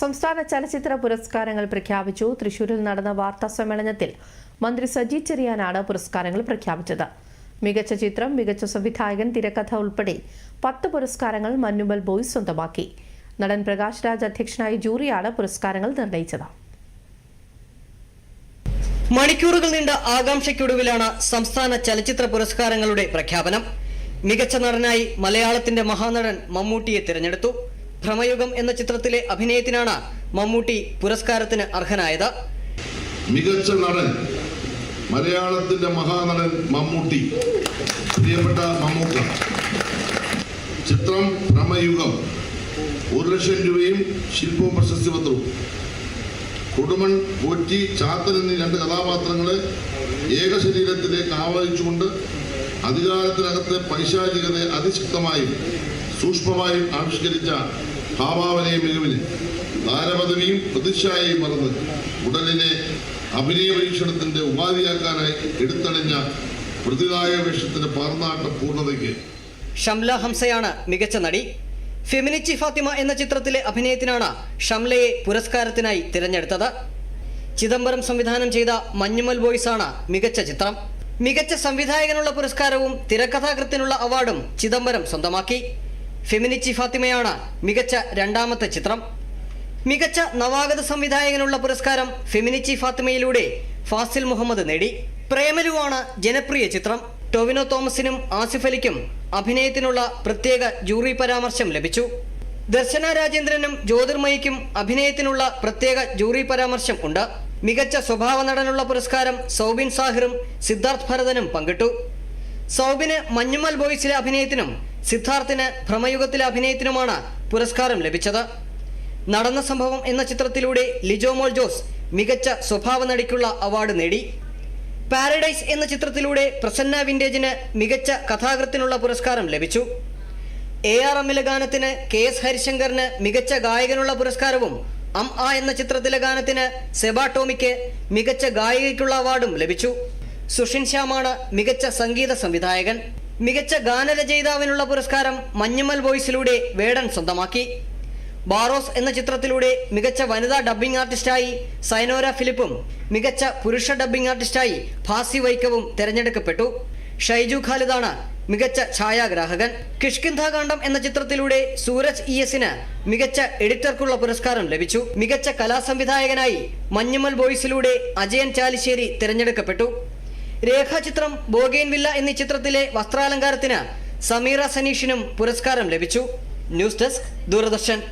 സംസ്ഥാന ചലച്ചിത്ര പുരസ്കാരങ്ങൾ പ്രഖ്യാപിച്ചു. തൃശൂരിൽ നടന്ന വാർത്താ സമ്മേളനത്തിൽ മന്ത്രി സജി ചെറിയാനാണ് പുരസ്കാരങ്ങൾ പ്രഖ്യാപിച്ചത്. മികച്ച ചിത്രം മികച്ച സംവിധായകൻ തിരക്കഥ ഉൾപ്പെടെ പത്ത് പുരസ്കാരങ്ങൾ മന്നുമൽ ബോയ്സ് സ്വന്തമാക്കി. നടൻ പ്രകാശ് രാജ് അധ്യക്ഷനായ ജൂറിയാണ് പുരസ്കാരങ്ങൾ നിർണയിച്ചത്. മണിക്കൂറുകൾ നീണ്ട ആകാംക്ഷയ്ക്കൊടുവിലാണ് സംസ്ഥാന ചലച്ചിത്ര പുരസ്കാരങ്ങളുടെ പ്രഖ്യാപനം. മികച്ച നടനായി മലയാളത്തിന്റെ മഹാനടൻ മമ്മൂട്ടിയെ തിരഞ്ഞെടുത്തു. ഭ്രമയുഗം എന്ന ചിത്രത്തിലെ അഭിനയത്തിനാണ് മമ്മൂട്ടി പുരസ്കാരത്തിന് അർഹനായത്. മികച്ച നടൻ മലയാളത്തിന്റെ മഹാനടൻ മമ്മൂട്ടി പ്രിയപ്പെട്ട മമ്മൂക്ക. ചിത്രം ഭ്രമയുഗം ഒരു ലക്ഷം രൂപയും ശില്പവും പ്രശസ്തി പത്രവും കൊടുമൺ പോറ്റി ചാത്തൻ എന്നീ രണ്ട് കഥാപാത്രങ്ങളെ ഏക ശരീരത്തിലേക്ക് ആവാഹിച്ചുകൊണ്ട് അധികാരത്തിനകത്തെ പൈശാചികതയെ അതിശക്തമായും സൂക്ഷ്മമായും ആവിഷ്കരിച്ച ഭാവാവനയ മികവിന് താരപദവിയും പ്രതിച്ഛായയും മറന്ന് ഉടലിനെ അഭിനയ പരീക്ഷണത്തിന്റെ ഉപാധിയാക്കാനായി എടുത്തണിഞ്ഞ പ്രതിനായക വേഷത്തിന്റെ പാർന്നാട്ട പൂർണതയ്ക്ക്. ഷംല ഹംസയാണ് മികച്ച നടി. ഫെമിനിച്ചി ഫാത്തിമ എന്ന ചിത്രത്തിലെ അഭിനയത്തിനാണ് ഷംലയെ പുരസ്കാരത്തിനായി തിരഞ്ഞെടുത്തത്. ചിദംബരം സംവിധാനം ചെയ്ത മഞ്ഞുമൽ ബോയ്സ് ആണ് മികച്ച ചിത്രം. മികച്ച സംവിധായകനുള്ള പുരസ്കാരവും തിരക്കഥാകൃത്തിനുള്ള അവാർഡും ചിദംബരം സ്വന്തമാക്കി. ഫെമിനിച്ചി ഫാത്തിമയാണ് മികച്ച രണ്ടാമത്തെ ചിത്രം. മികച്ച നവാഗത സംവിധായകനുള്ള പുരസ്കാരം ഫെമിനിച്ചി ഫാത്തിമയിലൂടെ ഫാസിൽ മുഹമ്മദ് നേടി. പ്രേമലുവാണ് ജനപ്രിയ ചിത്രം. ടൊവിനോ തോമസിനും ആസിഫ് അലിക്കും അഭിനയത്തിനുള്ള പ്രത്യേക ജൂറി പരാമർശം ലഭിച്ചു. ദർശന രാജേന്ദ്രനും ജ്യോതിർമയിക്കും അഭിനയത്തിനുള്ള പ്രത്യേക ജൂറി പരാമർശം ഉണ്ട്. മികച്ച സ്വഭാവ നടനുള്ള പുരസ്കാരം സൗബിൻ സാഹിറും സിദ്ധാർത്ഥ് ഭരതനും പങ്കിട്ടു. സൗബിന് മഞ്ഞുമൽ ബോയ്സിലെ അഭിനയത്തിനും സിദ്ധാർത്ഥിന് ഭ്രമയുഗത്തിലെ അഭിനയത്തിനുമാണ് പുരസ്കാരം ലഭിച്ചത്. നടന്ന സംഭവം എന്ന ചിത്രത്തിലൂടെ ലിജോ മോൾ ജോസ് മികച്ച സ്വഭാവ നടിക്കുള്ള അവാർഡ് നേടി. പാരഡൈസ് എന്ന ചിത്രത്തിലൂടെ പ്രസന്ന വിന്റേജിന് മികച്ച കഥാകൃത്തിനുള്ള പുരസ്കാരം ലഭിച്ചു. എ ആർ എമ്മിലെ ഗാനത്തിന് കെ എസ് ഹരിശങ്കറിന് മികച്ച ഗായകനുള്ള പുരസ്കാരവും അം ആ എന്ന ചിത്രത്തിലെ ഗാനത്തിന് സെബാ ടോമിക്ക് മികച്ച ഗായികയ്ക്കുള്ള അവാർഡും ലഭിച്ചു. സുഷിൻ ശ്യാമാണ് മികച്ച സംഗീത സംവിധായകൻ. മികച്ച ഗാനരചയിതാവിനുള്ള പുരസ്കാരം മഞ്ഞമ്മൽ വോയിസിലൂടെ വേടൻ സ്വന്തമാക്കി. ബാറോസ് എന്ന ചിത്രത്തിലൂടെ മികച്ച വനിതാ ഡബ്ബിംഗ് ആർട്ടിസ്റ്റായി സൈനോര ഫിലിപ്പും മികച്ച പുരുഷ ഡബ്ബിംഗ് ആർട്ടിസ്റ്റായി ഫാസി വൈക്കവും തിരഞ്ഞെടുക്കപ്പെട്ടു. ഷൈജു ഖാലിദാണ് മികച്ച ഛായാഗ്രാഹകൻ. കിഷ്കിന്ധാകാന്ഡം എന്ന ചിത്രത്തിലൂടെ സൂരജ് ഇ എസിന് മികച്ച എഡിറ്റർക്കുള്ള പുരസ്കാരം ലഭിച്ചു. മികച്ച കലാസംവിധായകനായി മഞ്ഞുമൽ ബോയ്സിലൂടെ അജയൻ ചാലിശ്ശേരി തിരഞ്ഞെടുക്കപ്പെട്ടു. രേഖാചിത്രം ബോഗെയിൻ വില്ല എന്നീ ചിത്രത്തിലെ വസ്ത്രാലങ്കാരത്തിന് സമീറ സനീഷിനും പുരസ്കാരം ലഭിച്ചു. News desk Doordarshan.